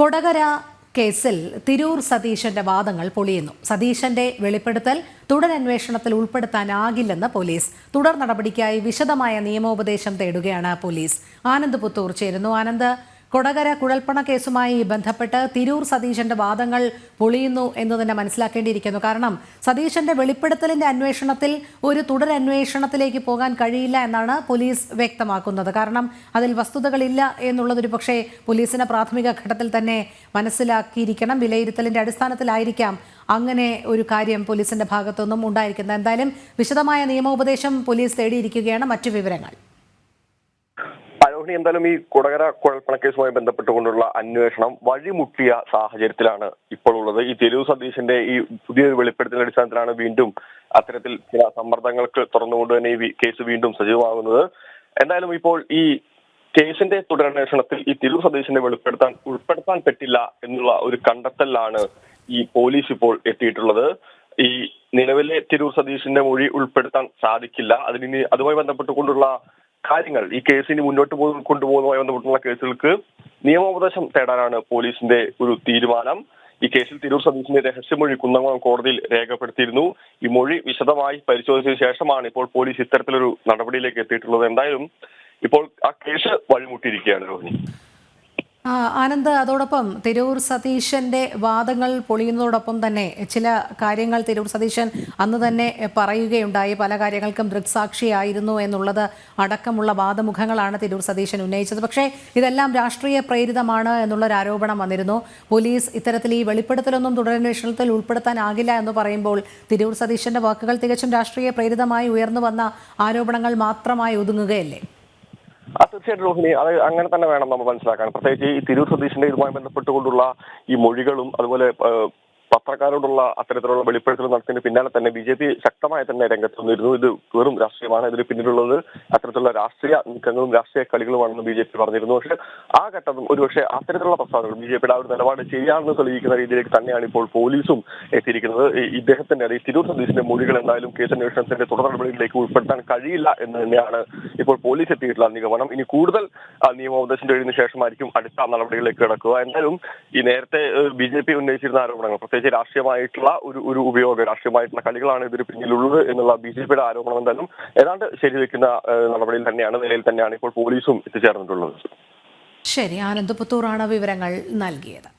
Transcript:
കൊടകര കേസിൽ തിരൂർ സതീശന്റെ വാദങ്ങൾ പൊളിയുന്നു. സതീശന്റെ വെളിപ്പെടുത്തൽ തുടരന്വേഷണത്തിൽ ഉൾപ്പെടുത്താനാകില്ലെന്ന് പോലീസ്. തുടർ നടപടിക്കായി വിശദമായ നിയമോപദേശം തേടുകയാണ് പോലീസ്. ആനന്ദ് പുത്തൂർ ചേരുന്നു. ആനന്ദ് കൊടകര കുഴൽപ്പണ കേസുമായി ബന്ധപ്പെട്ട് തിരൂർ സതീശന്റെ വാദങ്ങൾ പൊളിയുന്നു എന്ന് തന്നെ മനസ്സിലാക്കേണ്ടിയിരിക്കുന്നു. കാരണം സതീശന്റെ വെളിപ്പെടുത്തലിന്റെ അന്വേഷണത്തിൽ ഒരു തുടരന്വേഷണത്തിലേക്ക് പോകാൻ കഴിയില്ല എന്നാണ് പോലീസ് വ്യക്തമാക്കുന്നത്. കാരണം അതിൽ വസ്തുതകളില്ല എന്നുള്ളതൊരു പക്ഷേ പോലീസിന് പ്രാഥമിക ഘട്ടത്തിൽ തന്നെ മനസ്സിലാക്കിയിരിക്കണം. വിലയിരുത്തലിന്റെ അടിസ്ഥാനത്തിലായിരിക്കാം അങ്ങനെ ഒരു കാര്യം പോലീസിന്റെ ഭാഗത്തുനിന്നും ഉണ്ടായിരിക്കുന്നത്. എന്തായാലും വിശദമായ നിയമോപദേശം പോലീസ് തേടിയിരിക്കുകയാണ്. മറ്റു വിവരങ്ങൾ. ആരോഹിണി എന്തായാലും ഈ കുടകര കുഴൽപ്പണക്കേസുമായി ബന്ധപ്പെട്ടുകൊണ്ടുള്ള അന്വേഷണം വഴിമുട്ടിയ സാഹചര്യത്തിലാണ് ഇപ്പോൾ ഉള്ളത്. ഈ തെരുവ് സതീശന്റെ ഈ പുതിയൊരു വെളിപ്പെടുത്തലിന്റെ അടിസ്ഥാനത്തിലാണ് വീണ്ടും അത്തരത്തിൽ ചില സമ്മർദ്ദങ്ങൾക്ക് തുറന്നുകൊണ്ട് തന്നെ ഈ കേസ് വീണ്ടും സജീവമാകുന്നത്. എന്തായാലും ഇപ്പോൾ ഈ കേസിന്റെ തുടരന്വേഷണത്തിൽ ഈ തിരൂർ സതീശനെ വെളിപ്പെടുത്താൻ ഉൾപ്പെടുത്താൻ പറ്റില്ല എന്നുള്ള ഒരു കണ്ടെത്തലിലാണ് ഈ പോലീസ് ഇപ്പോൾ എത്തിയിട്ടുള്ളത്. ഈ നിലവിലെ തിരൂർ സതീഷിന്റെ മൊഴി ഉൾപ്പെടുത്താൻ സാധിക്കില്ല. അതിന് അതുമായി ബന്ധപ്പെട്ടുകൊണ്ടുള്ള കാര്യങ്ങൾ. ഈ കേസിന് മുന്നോട്ട് പോകുന്ന കൊണ്ടുപോകുന്നതുമായി ബന്ധപ്പെട്ടുള്ള കേസുകൾക്ക് നിയമോപദേശം തേടാനാണ് പോലീസിന്റെ ഒരു തീരുമാനം. ഈ കേസിൽ തിരൂർ സതീശിന്റെ രഹസ്യമൊഴി കുന്നംകുളം കോടതിയിൽ രേഖപ്പെടുത്തിയിരുന്നു. ഈ മൊഴി വിശദമായി പരിശോധിച്ചതിന് ശേഷമാണ് ഇപ്പോൾ പോലീസ് ഇത്തരത്തിലൊരു നടപടിയിലേക്ക് എത്തിയിട്ടുള്ളത്. എന്തായാലും ഇപ്പോൾ ആ കേസ് വഴിമുട്ടിയിരിക്കുകയാണ് രോഹിണി. ആനന്ദ് അതോടൊപ്പം തിരൂർ സതീശന്റെ വാദങ്ങൾ പൊളിയുന്നതോടൊപ്പം തന്നെ ചില കാര്യങ്ങൾ തിരൂർ സതീശൻ അന്ന് തന്നെ പറയുകയുണ്ടായി. പല കാര്യങ്ങൾക്കും ദൃക്സാക്ഷിയായിരുന്നു എന്നുള്ളത് അടക്കമുള്ള വാദമുഖങ്ങളാണ് തിരൂർ സതീശൻ ഉന്നയിച്ചത്. പക്ഷേ ഇതെല്ലാം രാഷ്ട്രീയ പ്രേരിതമാണ് എന്നുള്ളൊരു ആരോപണം വന്നിരുന്നു. പോലീസ് ഇത്തരത്തിൽ ഈ വെളിപ്പെടുത്തലൊന്നും തുടരന്വേഷണത്തിൽ ഉൾപ്പെടുത്താനാകില്ല എന്ന് പറയുമ്പോൾ തിരൂർ സതീശന്റെ വാക്കുകൾ തികച്ചും രാഷ്ട്രീയ പ്രേരിതമായി ഉയർന്നു വന്ന ആരോപണങ്ങൾ മാത്രമായി ഒതുങ്ങുകയല്ലേ? തീർച്ചയായിട്ടും രോഹിണി അത് അങ്ങനെ തന്നെ വേണം നമ്മൾ മനസ്സിലാക്കാൻ. പ്രത്യേകിച്ച് ഈ തിരൂർ സതീഷിന്റെ ഇതുമായി ബന്ധപ്പെട്ടുകൊണ്ടുള്ള ഈ മൊഴികളും അതുപോലെ ഏഹ്, പത്രക്കാരോടുള്ള അത്തരത്തിലുള്ള വെളിപ്പെടുത്തൽ നടത്തിന് പിന്നാലെ തന്നെ ബി ജെ പി ശക്തമായി തന്നെ രംഗത്ത് വന്നിരുന്നു. ഇത് വെറും രാഷ്ട്രീയമാണ്. ഇതിന് പിന്നിലുള്ളത് അത്തരത്തിലുള്ള രാഷ്ട്രീയ നീക്കങ്ങളും രാഷ്ട്രീയ കളികളുമാണെന്ന് ബി ജെ പി പറഞ്ഞിരുന്നു. പക്ഷെ ആ ഘട്ടം ഒരുപക്ഷെ അത്തരത്തിലുള്ള പ്രസ്താവനകൾ ബി ജെ പിയുടെ ആ ഒരു നിലപാട് ശരിയാണെന്ന് തെളിയിക്കുന്ന രീതിയിലേക്ക് തന്നെയാണ് ഇപ്പോൾ പോലീസും എത്തിയിരിക്കുന്നത്. ഇദ്ദേഹത്തിന്റെ അല്ലെങ്കിൽ തിരൂർ സതീശിന്റെ മൊഴികൾ എന്തായാലും കേസ് അന്വേഷണത്തിന്റെ തുടർ നടപടികളിലേക്ക് ഉൾപ്പെടുത്താൻ കഴിയില്ല എന്ന് തന്നെയാണ് ഇപ്പോൾ പോലീസ് എത്തിയിട്ടുള്ള നിഗമനം. ഇനി കൂടുതൽ നിയമോപദേശം കഴിഞ്ഞ ശേഷമായിരിക്കും അടുത്ത നടപടികളിലേക്ക് കിടക്കുക. എന്തായാലും ഈ നേരത്തെ ബി ജെ പി ഉന്നയിച്ചിരുന്ന ആരോപണങ്ങൾ പ്രത്യേകിച്ച് രാഷ്ട്രീയമായിട്ടുള്ള ഒരു ഒരു ഉപയോഗം രാഷ്ട്രീയമായിട്ടുള്ള കളികളാണ് ഇതിന് പിന്നിലുള്ളത് എന്നുള്ള ബി ജെ പിയുടെ ആരോപണം എന്തായാലും ഏതാണ്ട് ശരിവെക്കുന്ന നടപടിയിൽ തന്നെയാണ് നിലയിൽ തന്നെയാണ് ഇപ്പോൾ പോലീസും എത്തിച്ചേർന്നിട്ടുള്ളത്. ശരി ആനന്ദ് പുത്തൂറാണ് വിവരങ്ങൾ നൽകിയത്.